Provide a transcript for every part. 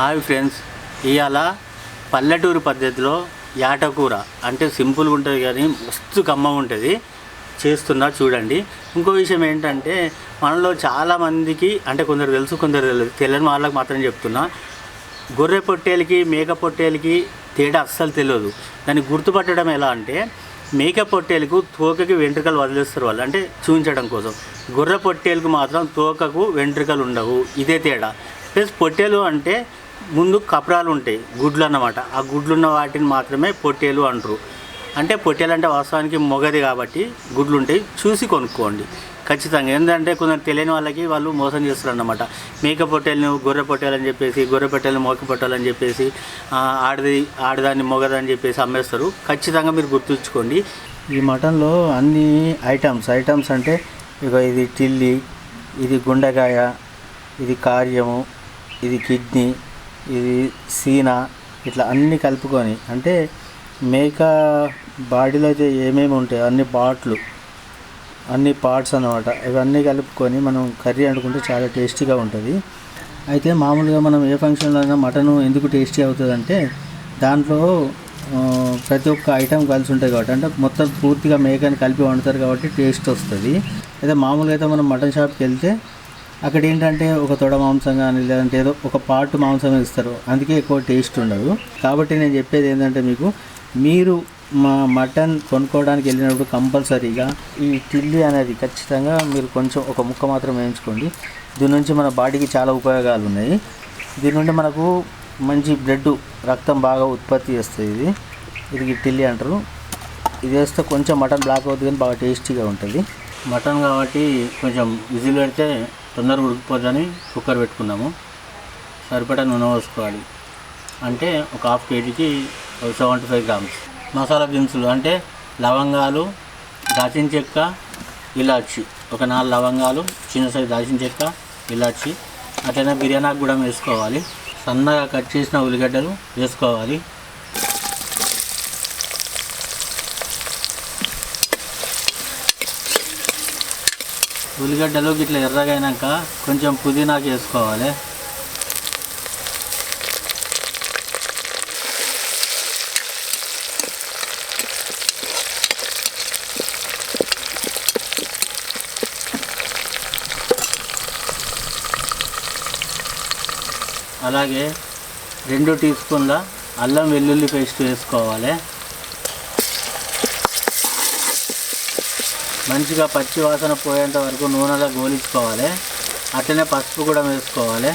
Hi friends ఇవాళ పల్లెటూరు పద్ధతిలో యాటకూర అంటే సింపుల్గా ఉంటుంది కానీ మస్తు కమ్మ ఉంటుంది. చేస్తున్నా చూడండి. ఇంకో విషయం ఏంటంటే మనలో చాలామందికి అంటే కొందరు తెలుసు కొందరు తెలియదు తెలియని వాళ్ళకి మాత్రం చెప్తున్నా గొర్రె పొట్టేలకి మేక పొట్టేలకి తేడా అస్సలు తెలియదు. దాన్ని గుర్తుపట్టడం ఎలా అంటే మేక పొట్టేలకు తోకకి వెంట్రుకలు వదిలేస్తారు వాళ్ళు అంటే చూపించడం కోసం. గొర్రె పొట్టేలకు మాత్రం తోకకు వెంట్రుకలు ఉండవు. ఇదే తేడా. ప్లస్ పొట్టేలు అంటే ముందు కపరాలు ఉంటాయి గుడ్లు అన్నమాట. ఆ గుడ్లు ఉన్న వాటిని మాత్రమే పొట్టేలు అంటారు. అంటే పొట్టేలు అంటే వాస్తవానికి మొగది కాబట్టి గుడ్లు ఉంటాయి. చూసి కొనుక్కోండి. ఖచ్చితంగా. ఏంటంటే కొందరు తెలియని వాళ్ళకి వాళ్ళు మోసం చేస్తారు అన్నమాట. మేక పొట్టేలను గొర్రె పొట్టేలు అని చెప్పేసి గొర్రె పొట్టేలను మోక పొట్టేలు అని చెప్పేసి ఆడది ఆడదాన్ని మొగదని చెప్పేసి అమ్మేస్తారు. ఖచ్చితంగా మీరు గుర్తుంచుకోండి. ఈ మటన్లో అన్ని ఐటమ్స్ ఐటమ్స్ అంటే ఇక ఇది టిల్లి ఇది గుండెకాయ ఇది కార్యము ఇది కిడ్నీ ఇది సీనా ఇట్లా అన్నీ కలుపుకొని అంటే మేక బాడీలో అయితే ఏమేమి ఉంటాయో అన్ని పార్ట్లు అన్ని పార్ట్స్ అన్నమాట ఇవన్నీ కలుపుకొని మనం కర్రీ వండుకుంటే చాలా టేస్టీగా ఉంటుంది. అయితే మామూలుగా మనం ఏ ఫంక్షన్లో అయినా మటన్ ఎందుకు టేస్టీ అవుతుంది అంటే దాంట్లో ప్రతి ఒక్క ఐటెం కలిసి ఉంటాయి కాబట్టి అంటే మొత్తం పూర్తిగా మేకని కలిపి వండుతారు కాబట్టి టేస్ట్ వస్తుంది. అయితే మామూలుగా అయితే మనం మటన్ షాప్కి వెళ్తే అక్కడ ఏంటంటే ఒక తొడ మాంసం కానీ లేదంటే ఏదో ఒక పార్ట్ మాంసం ఇస్తారు. అందుకే ఎక్కువ టేస్ట్ ఉండదు. కాబట్టి నేను చెప్పేది ఏంటంటే మీకు మీరు మా మటన్ కొనుక్కోవడానికి వెళ్ళినప్పుడు కంపల్సరీగా ఈ టిల్లి అనేది ఖచ్చితంగా మీరు కొంచెం ఒక ముక్క మాత్రం వేయించుకోండి. దీని నుంచి మన బాడీకి చాలా ఉపయోగాలు ఉన్నాయి. దీని నుండి మనకు మంచి బ్లడ్ రక్తం బాగా ఉత్పత్తి చేస్తుంది ఇది. ఇది టిల్లి అంటారు. ఇది వేస్తే కొంచెం మటన్ బ్లాక్ అవుతుంది కానీ బాగా టేస్టీగా ఉంటుంది. మటన్ కాబట్టి కొంచెం విజిల్ పెడితే తొందరగా ఉడికిపోద్దని కుక్కర్ పెట్టుకున్నాము. సరిపడా నూనె పోసుకోవాలి. అంటే ఒక హాఫ్ కేజీకి ఒక సెవెంటీ ఫైవ్ గ్రామ్స్. మసాలా దినుసులు అంటే లవంగాలు దాచిన చెక్క ఇలాచి. ఒక నాలుగు లవంగాలు చిన్న సైజు దాచిన చెక్క ఇలాచి. అట్లనే బిర్యానీకి కూడా వేసుకోవాలి. సన్నగా కట్ చేసిన ఉల్లిగడ్డలు వేసుకోవాలి. ఉల్లిగడ్డలు ఇట్లా ఎర్రగా అయినాక కొంచెం పుదీనాకి వేసుకోవాలి అలాగే రెండు టీ స్పూన్ల అల్లం వెల్లుల్లి పేస్ట్ వేసుకోవాలి. మంచిగా పచ్చి వాసన పోయేంత వరకు నూనెలో గోలించుకోవాలి. అట్లనే పసుపు కూడా వేసుకోవాలి.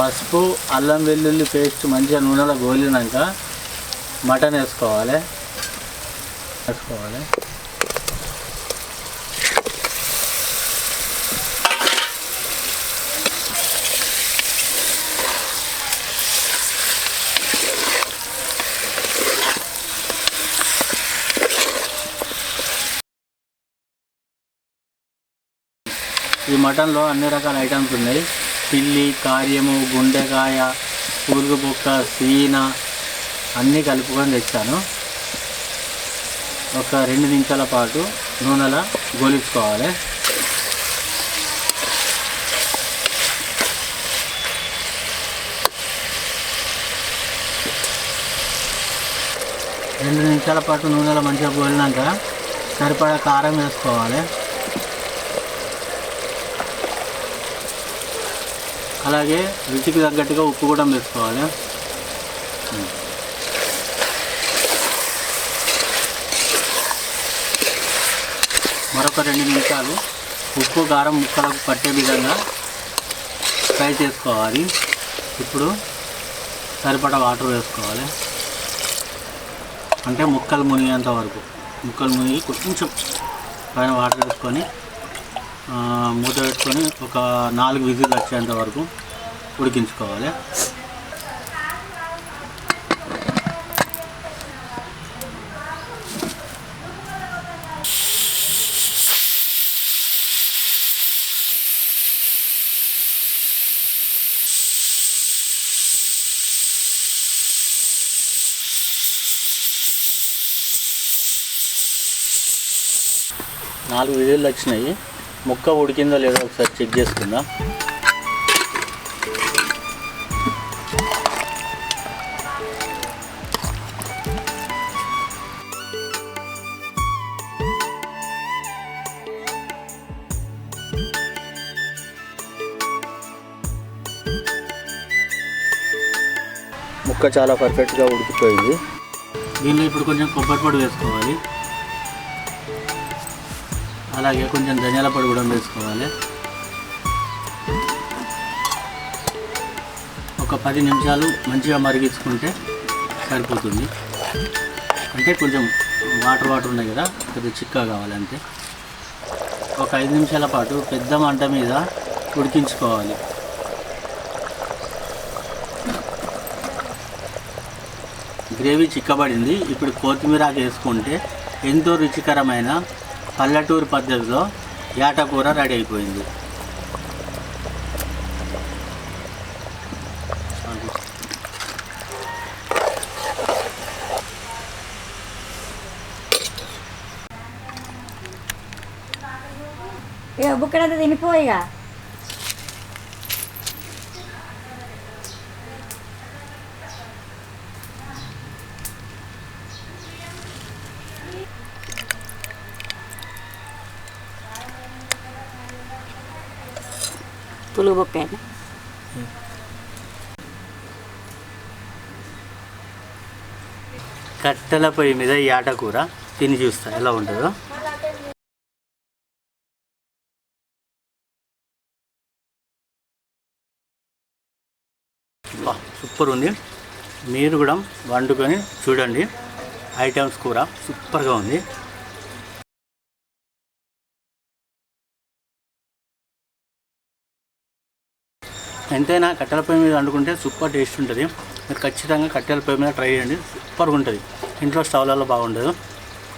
పసుపు అల్లం వెల్లుల్లి పేస్ట్ మంచిగా నూనెలో గోలినాక మటన్ వేసుకోవాలి. వేసుకోవాలి. ఈ మటన్లో అన్ని రకాల ఐటమ్స్ ఉన్నాయి. పిల్లి కార్యము గుండెకాయ పురుగు సీన అన్నీ కలుపుకొని తెచ్చాను. ఒక రెండు నిమిషాల పాటు నూనెలో గోలించుకోవాలి. రెండు నిమిషాల పాటు నూనెలో మంచిగా గోలినాక సరిపడా కారం వేసుకోవాలి. అలాగే రుచికి తగ్గట్టుగా ఉప్పు కూడా వేసుకోవాలి. మరొక రెండు నిమిషాలు ఉప్పు కారం ముక్కలకు పట్టే విధంగా ఫ్రై చేసుకోవాలి. ఇప్పుడు సరిపడా వాటర్ వేసుకోవాలి. అంటే ముక్కలు మునిగేంత వరకు. ముక్కలు మునిగి కొంచెం పైన వాటర్ వేసుకొని మూత పెట్టుకొని ఒక నాలుగు విజిల్ వచ్చేంత వరకు ఉడికించుకోవాలి. నాలుగు విజిల్లు వచ్చినాయి. ముక్క ఉడికిందో లేదో ఒకసారి చెక్ చేసుకుందాం. ముక్క చాలా పర్ఫెక్ట్గా ఉడికిపోయింది. దీనిలో ఇప్పుడు కొంచెం కొబ్బరి పొడి వేసుకోవాలి. అలాగే కొంచెం ధనియాల పొడి కూడా వేసుకోవాలి. ఒక పది నిమిషాలు మంచిగా మరిగించుకుంటే సరిపోతుంది. అంటే కొంచెం వాటర్ వాటర్ ఉన్నాయి కదా కొద్దిగా చిక్క కావాలి అంతే. ఒక ఐదు నిమిషాల పాటు పెద్ద మంట మీద ఉడికించుకోవాలి. గ్రేవీ చిక్కబడింది. ఇప్పుడు కొత్తిమీర వేసుకుంటే ఎంతో రుచికరమైన పల్లెటూరు పద్ధతిలో ఏటకూర రెడీ అయిపోయింది. ఇక బుక్కడంతా తినిపోయిగా పులుగు బొక్క కట్టెల పొయ్యి మీద ఈ కూర తిని చూస్తా ఎలా ఉంటుందో. సూపర్ ఉంది. మీరు కూడా వండుకొని చూడండి. ఐటమ్స్ కూర సూపర్గా ఉంది. ఎంతైనా కట్టెల పొయ్యి మీద వండుకుంటే సూపర్ టేస్ట్ ఉంటుంది. మీరు ఖచ్చితంగా కట్టెల పొయ్యి మీద ట్రై చేయండి. సూపర్గా ఉంటుంది. ఇంట్లో స్టవ్లలో బాగుండదు.